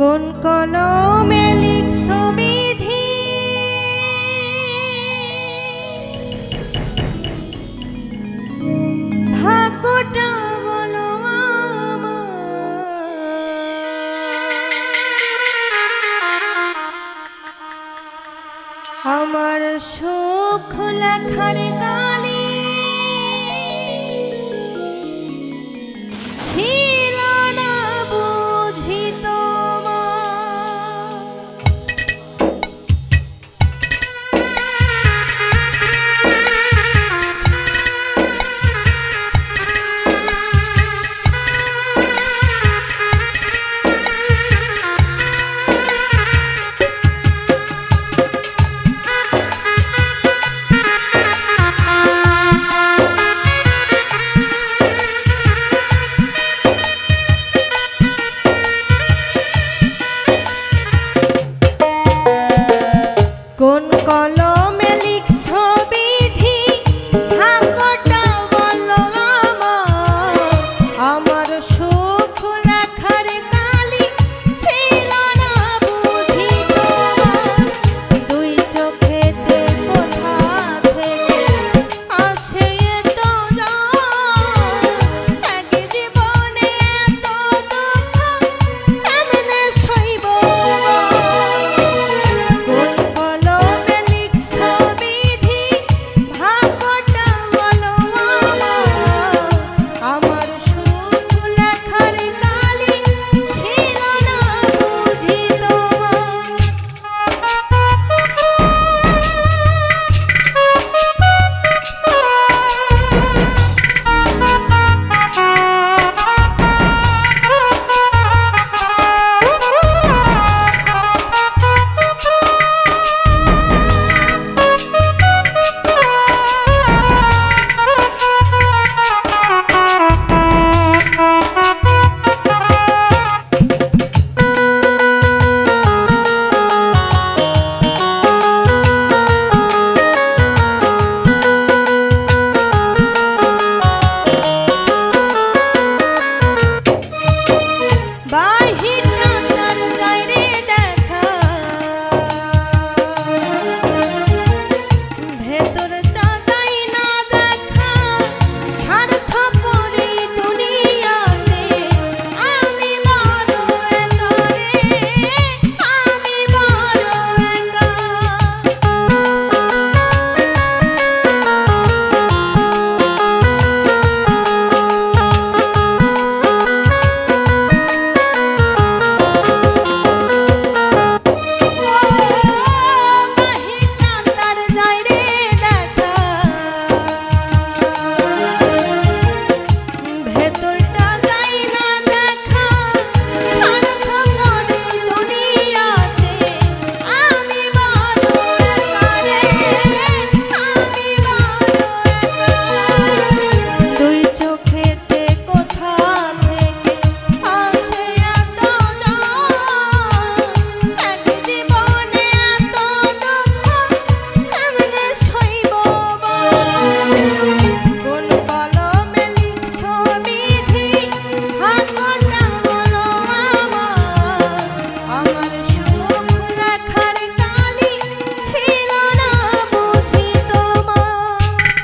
কোন কোন মেলিক বিধি ভাগ্যটা বলো আমার। সুখ লেখার কালে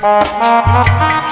Thank.